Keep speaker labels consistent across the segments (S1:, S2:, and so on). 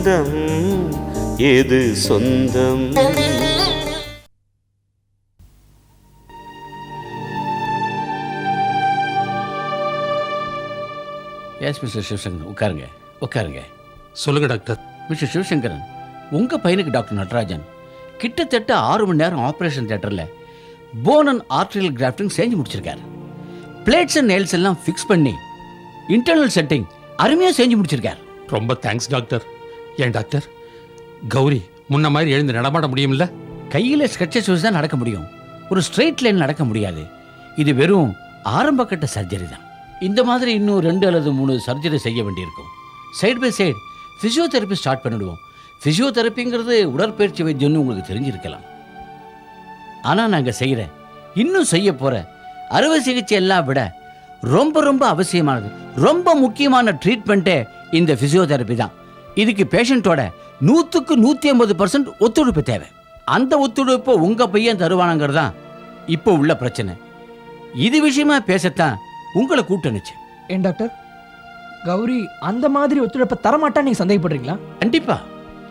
S1: பந்தம் எது சொந்தம்?
S2: எஸ் மிஸ்டர் சிவசங்கரன் உட்காருங்க உட்காருங்க.
S3: சொல்லுங்க டாக்டர்
S2: மிஸ்டர் சிவசங்கரன் உங்கள் பையனுக்கு டாக்டர் நடராஜன் கிட்டத்தட்ட ஆறு மணி நேரம் ஆப்ரேஷன் தியேட்டரில் போனன் ஆர்ட்ரியல் கிராஃப்டிங் செஞ்சு முடிச்சிருக்காரு. பிளேட்ஸ் அண்ட் நெயில்ஸ் எல்லாம் ஃபிக்ஸ் பண்ணி இன்டர்னல் செட்டிங் அருமையாக செஞ்சு முடிச்சிருக்காரு.
S3: ரொம்ப தேங்க்ஸ் டாக்டர் ஏன் டாக்டர்? கௌரி முன்ன மாதிரி எழுந்து நடமாட முடியும்ல?
S2: கையில் ஸ்கெட்சஸ் வச்சு தான் நடக்க முடியும். ஒரு ஸ்ட்ரெயிட் லைன் நடக்க முடியாது. இது வெறும் ஆரம்ப கட்ட சர்ஜரி தான். இந்த மாதிரி இன்னும் ரெண்டு அல்லது மூணு சர்ஜரி செய்ய வேண்டியிருக்கும். Side by side physiotherapy start பண்ணிடுவோம். ஃபிசியோதெரப்பிங்கிறது உடற்பயிற்சி வைத்தியம்னு உங்களுக்கு தெரிஞ்சிருக்கலாம். ஆனால் நாங்கள் செய்கிற இன்னும் செய்ய போகிற அறுவை சிகிச்சை எல்லாம் விட ரொம்ப ரொம்ப அவசியமானது. ரொம்ப முக்கியமான ட்ரீட்மெண்ட்டே இந்த ஃபிசியோதெரப்பி தான். இதுக்கு பேஷண்ட்டோட நூற்றுக்கு நூற்றி ஐம்பது பர்சன்ட் ஒத்துழைப்பு தேவை. அந்த ஒத்துழைப்பை உங்கள் பையன் தருவானங்கிறது தான் இப்போ உள்ள பிரச்சனை. இது விஷயமா பேசத்தான் உங்களை கூட்டணுச்சு
S4: ஏன் டாக்டர்? கௌரி அந்த மாதிரி ஒத்துழைப்பை தரமாட்டா நீங்க சந்தேகப்படுறீங்களா?
S2: கண்டிப்பா.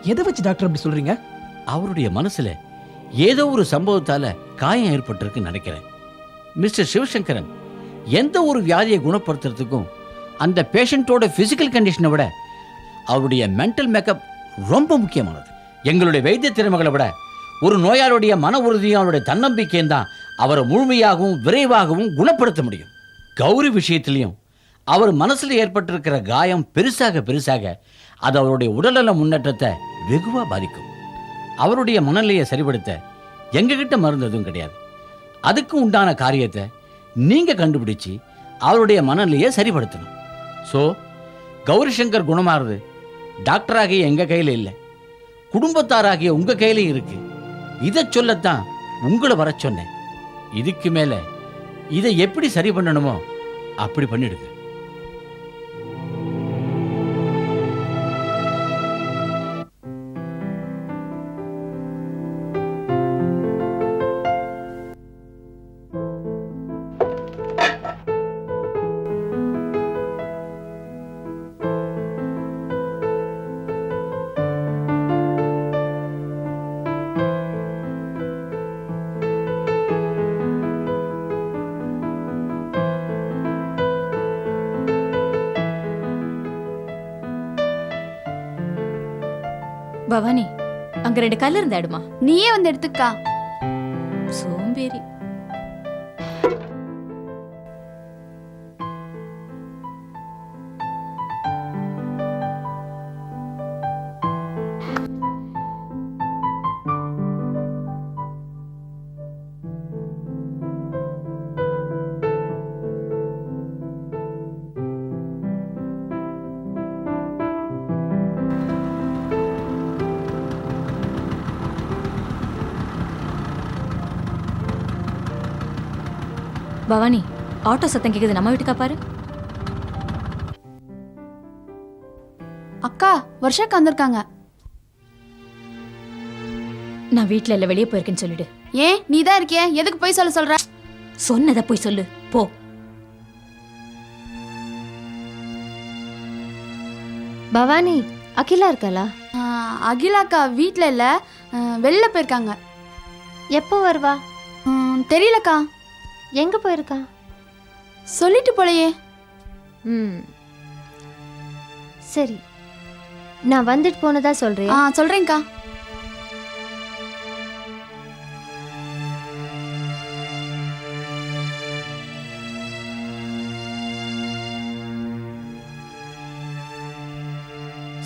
S4: எதை வச்சு டாக்டர் அப்படி சொல்றீங்க?
S2: அவருடைய மனசுல ஏதோ ஒரு சம்பவத்தால காயம் ஏற்பட்டிருக்குன்னு நினைக்கிறேன். மிஸ்டர் சிவசங்கரன் எந்த ஒரு வியாதியை குணப்படுத்துறதுக்கும் அந்த பேஷண்ட்டோட பிசிக்கல் கண்டிஷனை விட அவருடைய மென்டல் மேக்கப் ரொம்ப முக்கியமானது. எங்களுடைய வைத்திய திறமைகளை விட ஒரு நோயாளுடைய மன உறுதியும் அவருடைய தன்னம்பிக்கையும் தான் அவரை முழுமையாகவும் விரைவாகவும் குணப்படுத்த முடியும். கௌரி விஷயத்திலையும் அவர் மனசுல ஏற்பட்டிருக்கிற காயம் பெருசாக பெருசாக அது அவருடைய உடல்நல முன்னேற்றத்தை வெகுவா பாதிக்கும். அவருடைய மனநிலையை சரிப்படுத்த எங்ககிட்ட மருந்து எதுவும் கிடையாது. அதுக்கு உண்டான காரியத்தை நீங்கள் கண்டுபிடிச்சு அவருடைய மனநிலையை சரிப்படுத்தணும். ஸோ கௌரி சங்கர் குணமாறுது டாக்டராகிய எங்கள் கையில் இல்லை. குடும்பத்தாராகிய உங்கள் கையிலையும் இருக்கு. இதை சொல்லத்தான் உங்களை வர சொன்னேன். இதுக்கு மேலே இதை எப்படி சரி பண்ணணுமோ அப்படி பண்ணிடுங்க.
S5: பவானி அங்க ரெண்டு கல் இருந்தாடுமா
S6: நீயே வந்து எடுத்துக்கா.
S5: சோம்பேறி. பவானி ஆட்டோ சத்தம் கேக்குது. நம்ம வீட்டுக்கா பாரு.
S6: அக்கா வருஷாக்கா வந்திருக்காங்க.
S5: நான் வீட்ல இல்ல வெளியே போயிருக்கேன்னு சொல்லிடு.
S6: ஏன்? நீ தான் இருக்கிய? எதுக்கு போய் சொல்ல சொல்ற?
S5: சொன்னதை போய் சொல்லு. போ.
S7: பவானி அகிலா இருக்காளா?
S6: ஆ, அகிலாக்கா வீட்ல இல்ல வெளில போயிருக்காங்க.
S7: எப்போ வருவா?
S6: ம், தெரியலக்கா.
S7: எங்க போயிருக்கா?
S6: சொல்லிட்டு போலையே.
S7: ம். சரி நான் வந்துட்டு போனதா
S6: ஆ
S7: சொல்றேன்
S6: சொல்றேன்க்கா.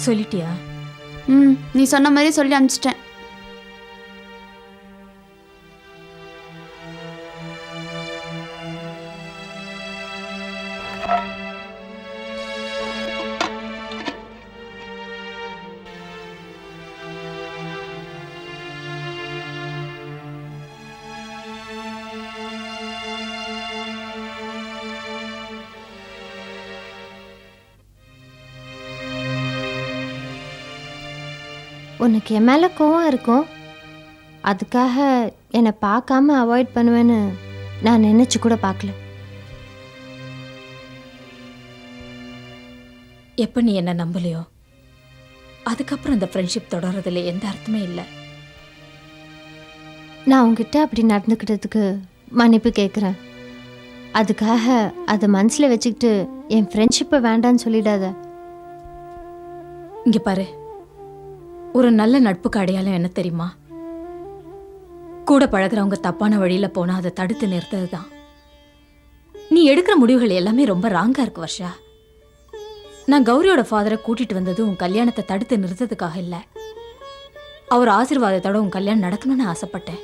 S5: சொல்லிட்டியா?
S6: ம் நீ சொன்ன மாதிரி சொல்லி அனுப்பிச்சிட்டேன்.
S7: உனக்கு என் மேல கோவம் இருக்கும். அதுக்காக என்னை பார்க்காம அவாய்ட் பண்ணுவேன்னு நான் நினைச்சு கூட பார்க்கல.
S5: எப்ப நீ என்ன நம்பலையோ? அதுக்கப்புறம் அந்த ஃப்ரெண்ட்ஷிப் தொடர்றதுல எந்த அர்த்தமே இல்லை.
S7: நான் உங்ககிட்ட அப்படி நடந்துக்கிட்டதுக்கு மன்னிப்பு கேட்குறேன் அதுக்காக அதை மனசில் வச்சுக்கிட்டு என் ஃப்ரெண்ட்ஷிப்பை வேண்டான்னு சொல்லிடாத.
S5: இங்க பாரு. ஒரு நல்ல நட்புக்கு அடையாளம் என்ன தெரியுமா? கூட பழகுறவங்க தப்பான வழியில் போனால் அதை தடுத்து நிறுத்தது தான் நீ எடுக்கிற முடிவுகள் எல்லாமே ரொம்ப ராங்காக இருக்கு வர்ஷா. நான் கௌரியோட ஃபாதரை கூட்டிகிட்டு வந்தது உன் கல்யாணத்தை தடுத்து நிறுத்ததுக்காக இல்லை. அவர் ஆசீர்வாதத்தோட உன் கல்யாணம் நடக்கணும்னு ஆசைப்பட்டேன்.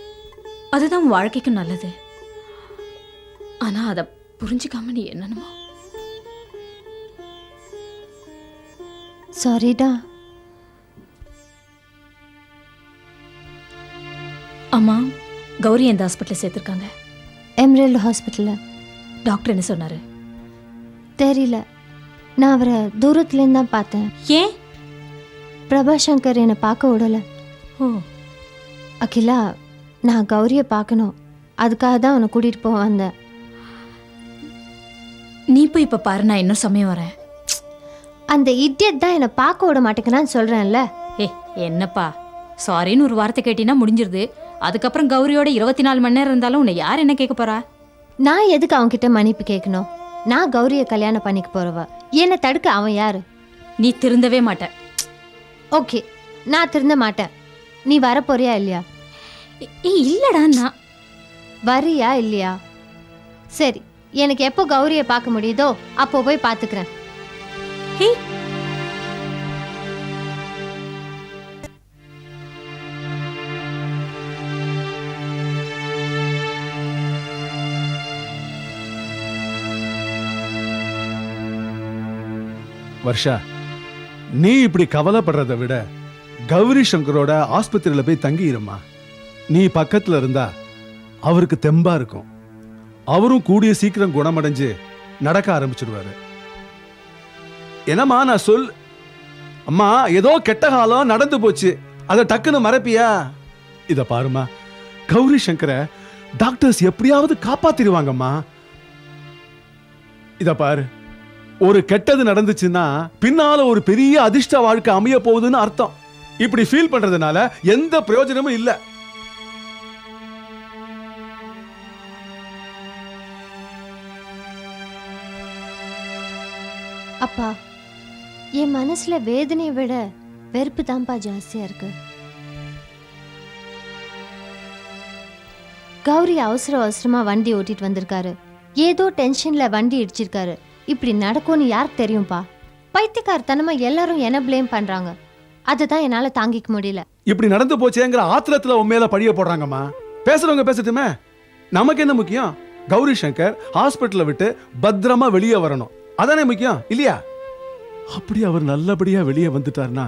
S5: அதுதான் உன் வாழ்க்கைக்கு நல்லது. ஆனால் அதை புரிஞ்சுக்காம நீ என்னென்னமோ.
S7: சாரிடா
S5: அம்மா கௌரி எந்த ஹாஸ்பிட்டலில் சேர்த்துருக்காங்க?
S7: எம்ரல்டு ஹாஸ்பிட்டலில்
S5: டாக்டர் என்ன சொன்னாரு?
S7: தெரியல. நான் அவரை தூரத்துலேருந்து தான் பார்த்தேன்.
S5: ஏன்?
S7: பிரபாசங்கர் என்னை பார்க்க விடலை.
S5: ஓ.
S7: அகிலா நான் கௌரியை பார்க்கணும். அதுக்காக தான் அவனை கூட்டிகிட்டு போக வந்தேன்.
S5: நீ போய் இப்ப பாரு நான் இன்னும் சமயம் வரேன்.
S7: அந்த இடியட் தான் என்னை பார்க்க விட மாட்டேங்கிறான்னு சொல்கிறேன்ல
S5: ஏ என்னப்பா? சாரின்னு ஒரு வார்த்தை கேட்டினா முடிஞ்சிருது. அதுக்கப்புறம் கௌரியோட இருபத்தி நாலு மணி நேரம் இருந்தாலும் உன்னை யார் என்ன கேட்க போறா?
S7: நான் எதுக்கு அவன்கிட்ட மன்னிப்பு கேட்கணும்? நான் கௌரியை கல்யாணம் பண்ணிக்க போறவ. என்னை தடுக்க அவன் யாரு?
S5: நீ திருந்தவே மாட்ட
S7: ஓகே நான் திருந்த மாட்டேன். நீ வரப்போறியா இல்லையா?
S5: ஏ இல்லடா நான்
S7: வரியா இல்லையா? சரி எனக்கு எப்போ கௌரியை பார்க்க முடியுதோ அப்போ போய் பார்த்துக்கிறேன்.
S5: ஹே
S8: வர்ஷா நீ இப்படி கவலைப்படுறத விட கௌரி சங்கரோட ஆஸ்பத்திரியில போய் தங்கியிருமா நீ பக்கத்துல இருந்தா அவருக்கு தெம்பா இருக்கும். அவரும் கூடிய சீக்கிரம் குணமடைஞ்சு நடக்க ஆரம்பிச்சிடுவாரு என்னம்மா நான் சொல். அம்மா ஏதோ கெட்ட காலம் நடந்து போச்சு. அதை டக்குன்னு மறப்பியா? இத பாருமா கௌரி சங்கரை டாக்டர்ஸ் எப்படியாவது காப்பாத்திடுவாங்கம்மா. இத பாரு. ஒரு கெட்டது நடந்துச்சுன்னா பின்னால ஒரு பெரிய அதிர்ஷ்ட வாழ்க்கை அமைய போகுதுன்னு அர்த்தம். இப்படி ஃபீல் பண்றதுனால எந்த பிரயோஜனமும் இல்ல.
S7: அப்பா என் மனசுல வேதனையை விட வெறுப்பு தான்ப்பா ஜாஸ்தியா இருக்கு. கௌரி அவசர அவசரமா வண்டி ஓட்டிட்டு வந்திருக்காரு. ஏதோ டென்ஷன்ல வண்டி இடிச்சிருக்காரு. இப்படி நடக்கும்னு யாருக்கு தெரியும்பா? பைத்தியக்காரத்தனமா எல்லாரும் என்ன ப்ளேம் பண்றாங்க? அதை தான் என்னால தாங்கிக்க முடியல.
S8: இப்படி நடந்து போச்சேங்கிற ஆத்திரத்துல உன் மேல பழிய போடுறாங்கம்மா. பேசுறவங்க பேசட்டுமே? நமக்கு என்ன முக்கியம்? கௌரி சங்கர் ஹாஸ்பிட்டலை விட்டு பத்திரமா வெளியே வரணும். அதானே முக்கியம்? இல்லையா? அப்படி அவர் நல்லபடியா வெளியே வந்துட்டார்னா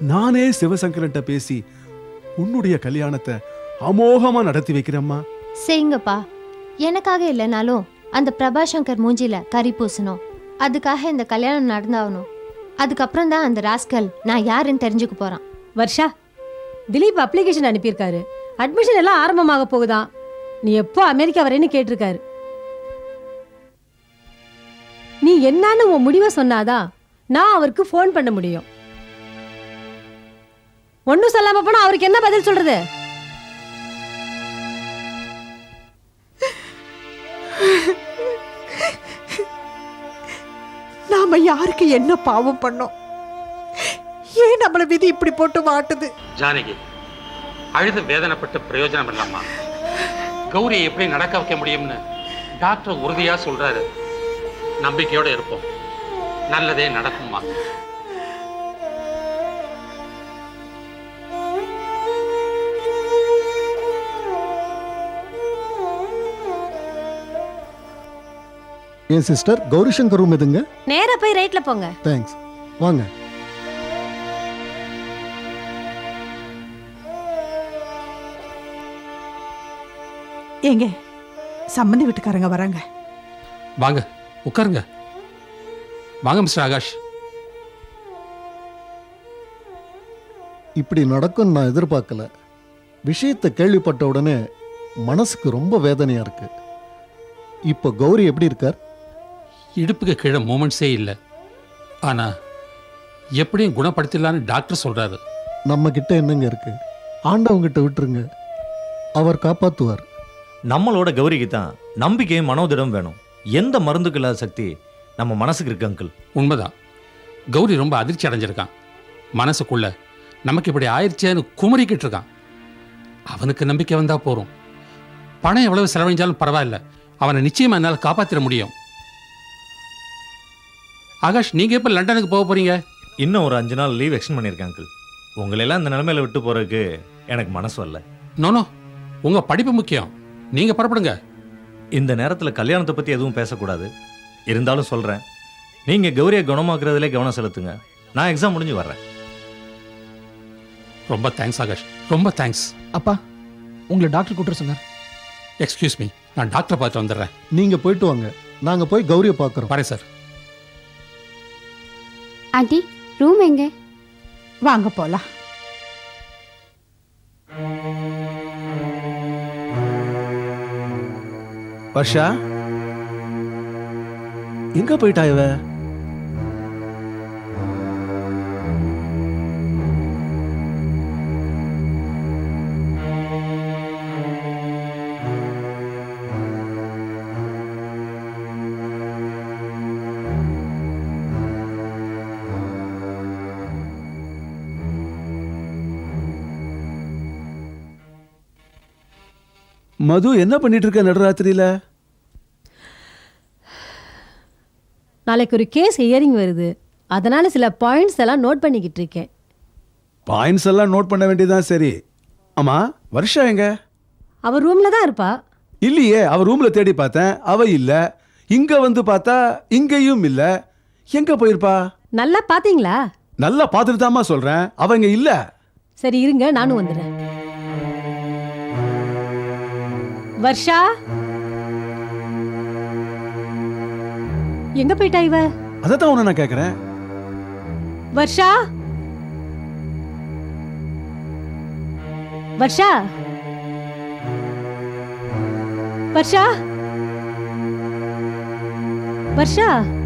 S8: நானே சிவசங்கரன்ட்ட பேசி உன்னுடைய கல்யாணத்தை அமோகமா நடத்தி வைக்கிறேம்மா.
S7: செய்யுங்கப்பா. எனக்காக இல்லைனாலும் அந்த பிரபாசங்கர் மூஞ்சில கறி பூசணும். அதுக்காக இந்த கல்யாணம் நடந்தாகணும். அதுக்கப்புறம் தான் அந்த ராஸ்கல் நான் யாருன்னு தெரிஞ்சுக்க போறான்.
S9: வர்ஷா திலீப் அப்ளிகேஷன் அனுப்பியிருக்காரு. அட்மிஷன் எல்லாம் ஆரம்பமாக போகுதான். நீ எப்போ அமெரிக்கா வரேன்னு கேட்டிருக்காரு. நீ என்னன்னு உன் முடிவை சொன்னாதான் நான் அவருக்கு ஃபோன் பண்ண முடியும். ஒன்றும் சொல்லாம போனா அவருக்கு என்ன பதில் சொல்றது?
S10: நம்ம யாருக்கு என்ன பாவம் பண்ணோம்? ஏன் நம்மள விதி இப்படி போட்டு மாட்டுது?
S3: ஜானகி அழுது வேதனைப்பட்டு பிரயோஜனம் இல்லம்மா கௌரியை எப்படி நடக்க வைக்க முடியும்னு டாக்டர் உறுதியா சொல்றாரு. நம்பிக்கையோட இருப்போம். நல்லதே நடக்கும்மா.
S11: என் சிஸ்டர் கௌரி சங்கர் ரூம் எதுங்க?
S9: நேரா போய் ரைட்ல போங்க.
S11: தேங்க்ஸ் வாங்க.
S10: ஏங்க சம்மந்தி வீட்டுக்காரங்க வராங்க.
S3: வாங்க உட்காருங்க. வாங்க மிஸ்டர் ஆகாஷ்.
S11: இப்படி நடக்கும் நான் எதிர்பார்க்கல. விஷயத்தை கேள்விப்பட்ட உடனே மனசுக்கு ரொம்ப வேதனையா இருக்கு. இப்போ கௌரி எப்படி இருக்கார்?
S3: இடுப்புக்கு கீழே மூமெண்ட்ஸே இல்லை. ஆனா எப்படியும் குணப்படுத்திடலான்னு டாக்டர் சொல்றாரு.
S11: நம்ம கிட்ட என்னங்க இருக்கு? ஆண்டவங்கிட்ட விட்டுருங்க. அவர் காப்பாத்துவார்.
S12: நம்மளோட கௌரிக்கு தான் நம்பிக்கையும் மனோதிடம் வேணும். எந்த மருந்துக்கு இல்லாத சக்தி நம்ம மனசுக்கு இருக்கு அங்கிள்.
S3: உண்மைதான். கௌரி ரொம்ப அதிர்ச்சி அடைஞ்சிருக்கான். மனசுக்குள்ள நமக்கு இப்படி ஆயிடுச்சேன்னு குமரிக்கிட்டு இருக்கான். அவனுக்கு நம்பிக்கை வந்தா போறோம். பணம் எவ்வளவு செலவழிஞ்சாலும் பரவாயில்ல. அவனை நிச்சயமா என்னால் காப்பாத்திட முடியும். ஆகாஷ் நீங்க எப்ப லண்டனுக்கு போக போறீங்க?
S12: இன்னும் ஒரு அஞ்சு நாள் லீவ் எக்ஸ்டெண்ட் பண்ணியிருக்கேன் அங்கிள் உங்களெல்லாம் இந்த நிலைமையில விட்டு போறதுக்கு எனக்கு மனசு வரல.
S3: நோனோ உங்க படிப்பு முக்கியம். நீங்க புறப்படுங்க.
S12: இந்த நேரத்தில் கல்யாணத்தை பற்றி எதுவும் பேசக்கூடாது. இருந்தாலும் சொல்கிறேன் நீங்கள் கௌரியை குணமாக்குறதுலே கவனம் செலுத்துங்க. நான் எக்ஸாம் முடிஞ்சு வர்றேன்.
S3: ரொம்ப தேங்க்ஸ் ஆகாஷ். ரொம்ப தேங்க்ஸ்
S4: அப்பா உங்களை டாக்டர் கூட்டுற சொன்னார்.
S3: எக்ஸ்கியூஸ் மீ நான் டாக்டரை பார்த்து வந்துடுறேன்.
S11: நீங்க போயிட்டு வாங்க. நாங்க போய் கௌரியை பார்க்குறோம்.
S3: வரேன் சார்
S6: ஆண்டி ரூம் எங்க?
S13: வாங்க போலாம்.
S8: வர்ஷா எங்க போயிட்டா இவ? மது என்ன பண்ணிட்டு இருக்க நடுராத்திரியில?
S14: நாளைக்கு ஒரு கேஸ் ஹியரிங் வருது. அதனால சில பாயிண்ட்ஸ் எல்லாம் நோட் பண்ணிக்கிட்டு இருக்கேன்.
S8: பாயிண்ட்ஸ் எல்லாம் நோட் பண்ண வேண்டியதுதான் சரி. ஆமா வருஷா எங்க?
S14: அவர் ரூம்ல தான் இருப்பா.
S8: இல்லையே அவ ரூம்ல தேடி பார்த்தேன். அவ இல்ல. இங்க வந்து பார்த்தா இங்கேயும் இல்ல. எங்க போயிருப்பா?
S14: நல்லா பாத்தீங்களா?
S8: நல்லா பார்த்துட்டு தாம்மா சொல்றேன் அவங்க இல்ல.
S14: சரி இருங்க நானும் வந்துடுறேன். வர்ஷா? எங்க போயிட்டா இவ?
S8: அதான் உன்னை நான் கேக்குறேன்.
S14: வர்ஷா? வர்ஷா? வர்ஷா? வர்ஷா?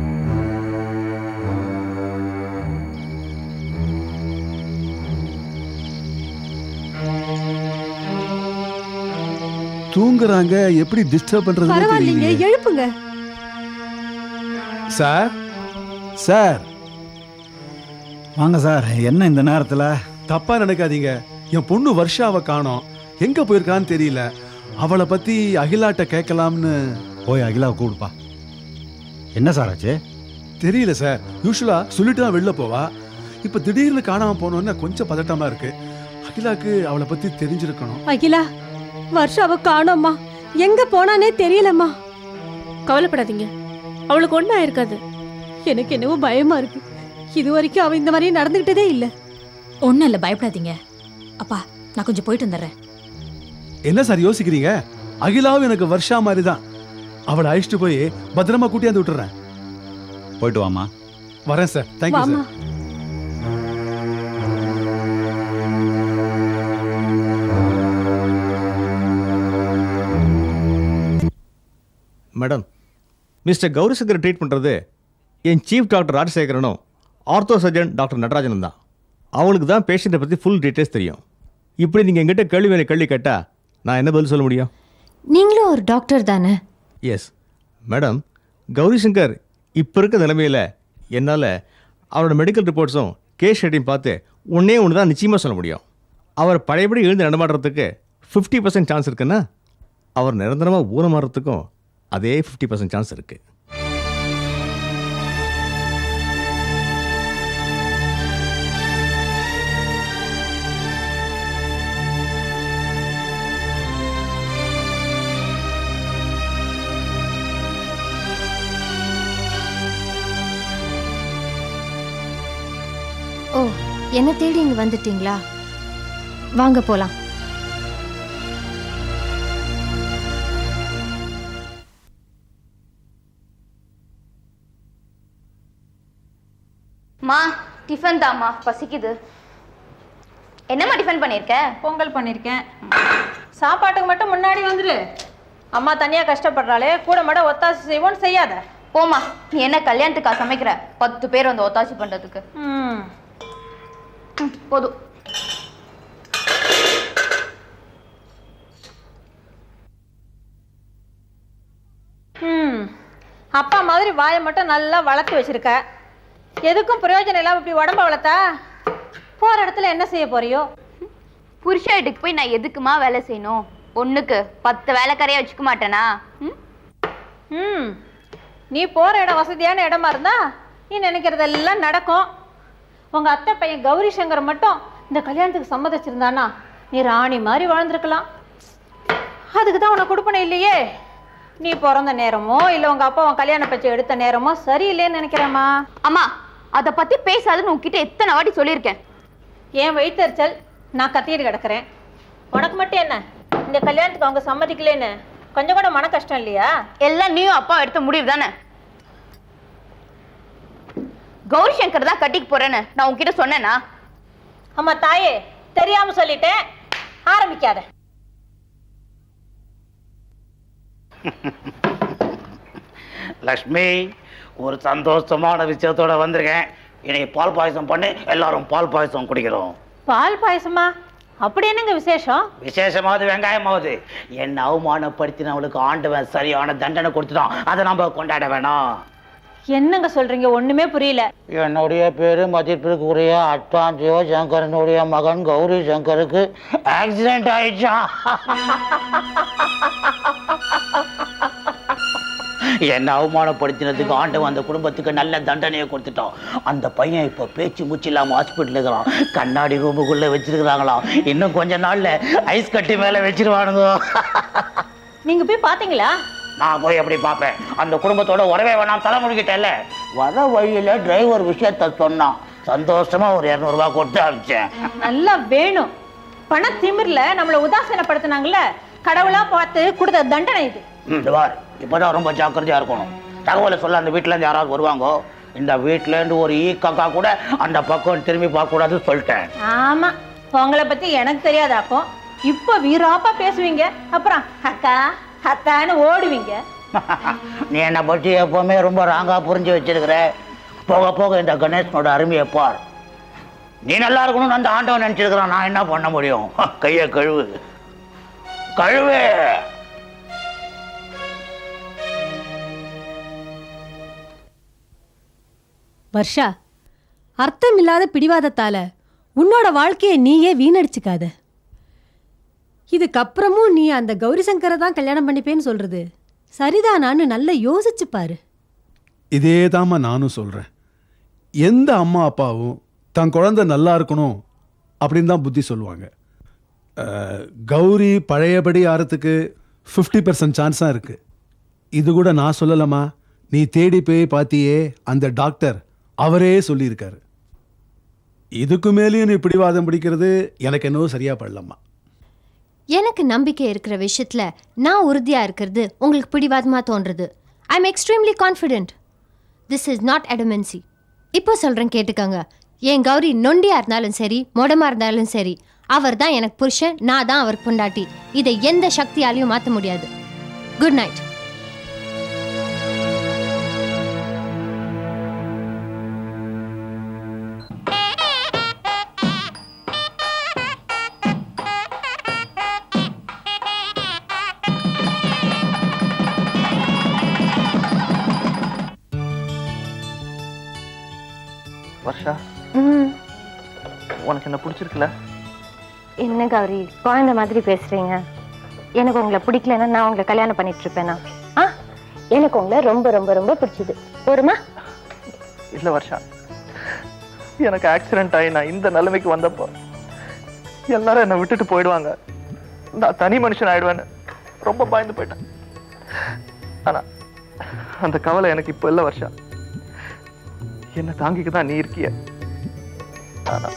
S8: தூங்குறாங்க எப்படி டிஸ்டர்ப் பண்றது
S14: பரவாயில்லைங்க எழுப்புங்க.
S8: சார்? சார்.
S15: வாங்க சார் என்ன இந்த நேரத்தில்?
S8: தப்பா நினைக்காதீங்க. என் பொண்ணு வருஷாவை காணோம். எங்க போயிருக்கான்னு தெரியல. அவளை பத்தி அகிலாட்ட கேட்கலாம்னு.
S15: போய் அகிலாவை கூப்பிடுப்பா. என்ன சார் ஆச்சு?
S8: தெரியல சார். யூஸ்வலா சொல்லிட்டு தான் வெளில போவா. இப்ப திடீர்னு காணாம போனோன்னு கொஞ்சம் பதட்டமா இருக்கு. அகிலாக்கு அவளை பத்தி தெரிஞ்சிருக்கணும்.
S14: அகிலா வர்ஷாவை காணோம்மா. எங்க போனானே தெரியலம்மா.
S5: கவலைப்படாதீங்க. அவளுக்கு ஒன்றும் ஆயிருக்காது
S14: எனக்கு என்னவோ பயமா இருக்கு. இது வரைக்கும் அவ இந்த மாதிரி நடந்துகிட்டதே இல்ல.
S5: ஒன்றும் இல்லை பயப்படாதீங்க. அப்பா நான் கொஞ்சம் போயிட்டு வந்துடுறேன்.
S8: என்ன சார் யோசிக்கிறீங்க? அகிலாவும் எனக்கு வருஷா மாதிரி தான் அவளை அழைச்சிட்டு போய் பத்திரமா கூட்டியாந்து விட்டுறேன்.
S15: போயிட்டு வாமா
S8: வரேன் sir. Thank you sir
S16: madam mister Gauri Shankar treat பண்ணுறது என் சீஃப் டாக்டர் ராஜசேகரனும் ஆர்த்தோ சர்ஜன் டாக்டர் நடராஜனும் தான். அவங்களுக்கு தான் பேஷண்ட்டை பற்றி ஃபுல் டீட்டெயில்ஸ் தெரியும். இப்படி நீங்கள் எங்கிட்ட கேள்வி மேலே கேள்வி கேட்டால் நான் என்ன பதில் சொல்ல முடியும்?
S7: நீங்களும் ஒரு டாக்டர் தானே?
S16: எஸ் மேடம் கௌரி சங்கர் இப்போ இருக்க நிலைமையில் என்னால் அவரோட மெடிக்கல் ரிப்போர்ட்ஸும் கேஸ் ஷெட்டையும் பார்த்து ஒன்றே ஒன்று தான் நிச்சயமாக சொல்ல முடியும். அவர் பழையபடி எழுந்து நடமாடுறதுக்கு ஃபிஃப்டி பர்சன்ட் சான்ஸ் இருக்குன்னா அவர் நிரந்தரமாக ஊனமாறதுக்கும் அதே ஃபிஃப்டி பர்சன்ட் சான்ஸ் இருக்குது
S7: ஓ என்ன தேடி இங்கே வந்துட்டீங்களா? வாங்க
S6: போகலாம் டிஃபன் தாம்மா பசிக்குது. என்னம்மா டிஃபன் பண்ணியிருக்க
S9: பொங்கல் பண்ணியிருக்கேன் சாப்பாட்டுக்கு மட்டும் முன்னாடி வந்துடு அம்மா தனியாக கஷ்டப்படுறாளே கூட மாட ஒத்தாசை செய்வோன்னு செய்யாத.
S6: போமா நீ என்ன கல்யாணத்துக்கா சமைக்கிற? பத்து பேர் வந்து ஒத்தாசி பண்றதுக்கு.
S9: ம்.
S6: ம், போதும்.
S9: ம். அப்பா மாதிரி வாயை மட்டும் நல்லா வளர்த்து வச்சிருக்க. எதுக்கும் பிரயோஜனம் இல்லாமல் இப்படி உடம்ப வளர்த்தா? போகிற இடத்துல என்ன செய்ய போறியோ?
S6: புருஷ வீட்டுக்கு போய் நான் எதுக்குமா வேலை செய்யணும்? ஒண்ணுக்கு பத்து வேலைக்காரையா வச்சுக்க மாட்டேனா? ம்?
S9: ம். நீ போகிற இடம் வசதியான இடமா இருந்தா நீ நினைக்கிறதெல்லாம் நடக்கும். உங்கள் அத்தை பையன் கௌரி சங்கர் மட்டும் இந்த கல்யாணத்துக்கு சம்மதிச்சிருந்தானா? நீ ராணி மாதிரி வாழ்ந்திருக்கலாம். அதுக்கு தான் உனக்கு கொடுப்பனை இல்லையே. நீ பிறந்த நேரமோ இல்லை உங்கள் அப்பா உன் கல்யாண பச்சை எடுத்த நேரமோ சரியில்லைன்னு நினைக்கிறேம்மா.
S6: அம்மா அதை பத்தி பேசாதுன்னு உன்கிட்ட எத்தனை வாட்டி சொல்லியிருக்கேன்.
S9: ஏன் வயிற்றுச்சல் நான் கத்திட்டு கிடக்குறேன். உனக்கு மட்டும் என்ன? இந்த கல்யாணத்துக்கு அவங்க சம்மதிக்கலைன்னு. கொஞ்சம் கூட மன கஷ்டம் இல்லையா?
S6: எல்லாம் நீயும் அப்பா எடுத்த முடிவு தானே? கௌரி சங்கர் தான் கட்டிக்கு போறேன்னு நான் உன்கிட்ட சொன்னேனா?
S9: அம்மா தாயே தெரியாம சொல்லிட்டேன். ஆரம்பிக்காத.
S17: லக்ஷ்மி ஒரு சந்தோஷமான விஷயத்தோட வந்திருக்கேன். இன்னைக்கு பால் பாயசம் பண்ணி எல்லாரும் பால் பாயசம் குடிக்கிறோம்.
S9: பால் பாயசமா? அப்படி என்னங்க விசேஷம்?
S17: விசேஷமாவது வெங்காயமாவது. என்னை அவமானப்படுத்தினவளுக்கு ஆண்டவன் சரியான தண்டனை கொடுத்துட்டான். அதை நம்ம கொண்டாட வேணாம்.
S9: என்னங்க சொல்றீங்க? ஒண்ணுமே புரியல.
S17: என்னுடைய பேரு மதிப்பிற்குரிய அட்டான் சிவசங்கரனுடைய மகன் கௌரி சங்கருக்கு ஆக்சிடென்ட் ஆயிடுச்சான் என்ன அவமானப்படுத்தினதுக்கு ஆண்டவன் அந்த குடும்பத்துக்கு நல்ல தண்டனையை கொடுத்துட்டான். அந்த பையன் இப்போ பேச்சு மூச்சு இல்லாம ஹாஸ்பிட்டல் இருக்கிறான். கண்ணாடி ரூமுக்குள்ள வச்சிருக்கிறாங்களாம் இன்னும் கொஞ்ச நாள்ல ஐஸ் கட்டி மேல வச்சிருவானுங்க.
S9: நீங்க போய் பாத்தீங்களா?
S17: நான் போய் எப்படி பார்ப்பேன் அந்த குடும்பத்தோட உறவே வேணாம் தலைமுடிக்கிட்டேன்ல. வர வழியில டிரைவர் விஷயத்த சொன்னான். சந்தோஷமா ஒரு இரநூறுபா கொடுத்து அனுப்பிச்சேன்.
S9: நல்லா வேணும். பண திமிர்ல நம்மள உதாசீனப்படுத்தினாங்கல்ல? கடவுளா பார்த்து கொடுத்த தண்டனை இது.
S17: இந்த இப்போதான் ரொம்ப ஜாக்கிரதையா இருக்கணும். தகவலை சொல்ல அந்த வீட்டுல இருந்து யாராவது வருவாங்க? இந்த வீட்டுல இருந்து ஒரு ஈ காக்கா கூட அந்த பக்கம் திரும்பி பார்க்க கூடாதுன்னு சொல்லிட்டேன்.
S9: ஆமா. உங்களை பத்தி எனக்கு தெரியாதாக்கும் இப்போ வீராப்பா பேசுவீங்க. அப்புறம் அக்கா அத்தான்னு ஓடுவீங்க.
S17: நீ என்னை பற்றி எப்பவுமே ரொம்ப ராங்கா புரிஞ்சு வச்சிருக்கிற. போக போக இந்த கணேசனோட அருமையை பார். நீ நல்லா இருக்கணும்னு அந்த ஆண்டவன் நினைச்சிருக்கிறான். நான் என்ன பண்ண முடியும்? கையை கழுவு. கழுவு.
S9: வர்ஷா அர்த்தமில்லாத பிடிவாதத்தால உன்னோட வாழ்க்கையை நீயே வீணடிச்சுக்காத. இதுக்கப்புறமும் நீ அந்த கௌரி சங்கரை தான் கல்யாணம் பண்ணிப்பேன்னு சொல்றது சரிதானான்னு நல்லா யோசிச்சு பாரு.
S8: இதே நானும் சொல்கிறேன் எந்த அம்மா அப்பாவும் தன் குழந்தை நல்லா இருக்கணும் அப்படின்னு தான் புத்தி சொல்லுவாங்க. அஹ், கௌரி பழையபடி ஆறதுக்கு ஃபிஃப்டி பர்சன்ட் சான்ஸாக இருக்குது இது கூட நான் சொல்லலாமா நீ தேடி போய் பார்த்தியே அந்த டாக்டர் அவரே சொல்லியிருக்காரு. இதுக்கு மேலேயும் நீ பிடிவாதம் பிடிக்கிறது எனக்கு என்னவோ சரியா படலம்மா.
S7: எனக்கு நம்பிக்கை இருக்கிற விஷயத்துல நான் உறுதியா இருக்கிறது உங்களுக்கு பிடிவாதமா தோன்றது I am extremely confident this is not adamancy இப்போ சொல்றேன் கேட்டுக்கோங்க. என் கௌரி நொண்டியா இருந்தாலும் சரி மொடமா இருந்தாலும் சரி அவர் தான் எனக்கு புருஷன் நான் தான் அவர் பொண்டாட்டி. இதை எந்த சக்தியாலையும் மாற்ற முடியாது. குட் நைட்
S18: உனக்கு என்ன பிடிச்சிருக்குல்ல
S7: என்ன கௌரி குழந்தை மாதிரி பேசுறீங்க. எனக்கு உங்களை பிடிக்கலன்னா நான் உங்களை கல்யாணம் பண்ணிட்டு இருப்பேனா ஆ? எனக்கு உங்களை ரொம்ப ரொம்ப ரொம்ப பிடிச்சது. போருமா
S18: இல்ல வர்ஷா. எனக்கு ஆக்சிடென்ட் ஆகி நான் இந்த நிலைமைக்கு வந்தப்போ எல்லாரும் என்னை விட்டுட்டு போயிடுவாங்க. நான் தனி மனுஷன் ஆயிடுவேன்னு ரொம்ப பயந்து போயிட்டேன். ஆனா அந்த கவலை எனக்கு இப்போ இல்லை வர்ஷா. என்னை தாங்கிக்க தான் நீ இருக்கிய. ஆனா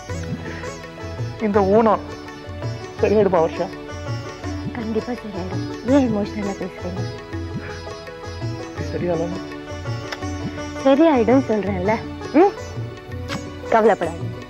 S18: இந்த ஊனம். சரியாயிடுமா வர்ஷா.
S7: கண்டிப்பா சரியாயிடும் ஏன் எமோஷனலா பேசுறீங்க?
S18: சரியாலும்
S7: சரியாயிடும் சொல்றேன்ல. ம்? கவலைப்படாதீங்க.